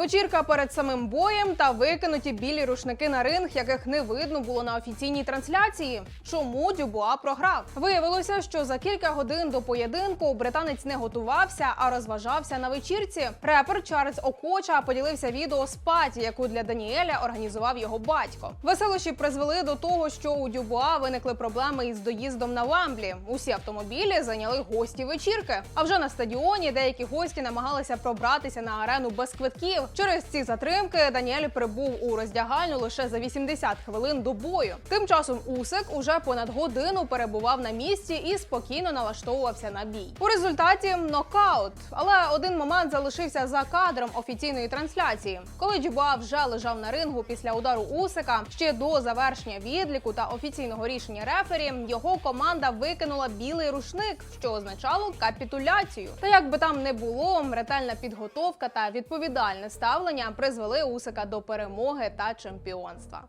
Вечірка перед самим боєм та викинуті білі рушники на ринг, яких не видно було на офіційній трансляції. Чому Дюбуа програв? Виявилося, що за кілька годин до поєдинку британець не готувався, а розважався на вечірці. Репер Чарльз Окоча поділився відео з паті, яку для Даніеля організував його батько. Веселощі призвели до того, що у Дюбуа виникли проблеми із доїздом на Вемблі. Усі автомобілі зайняли гості вечірки. А вже на стадіоні деякі гості намагалися пробратися на арену без квитків. Через ці затримки Даніель прибув у роздягальню лише за 80 хвилин до бою. Тим часом Усик уже понад годину перебував на місці і спокійно налаштовувався на бій. У результаті нокаут. Але один момент залишився за кадром офіційної трансляції. Коли Дюба вже лежав на рингу після удару Усика, ще до завершення відліку та офіційного рішення рефері, його команда викинула білий рушник, що означало капітуляцію. Та як би там не було, ретельна підготовка та відповідальне ставлення призвели Усика до перемоги та чемпіонства.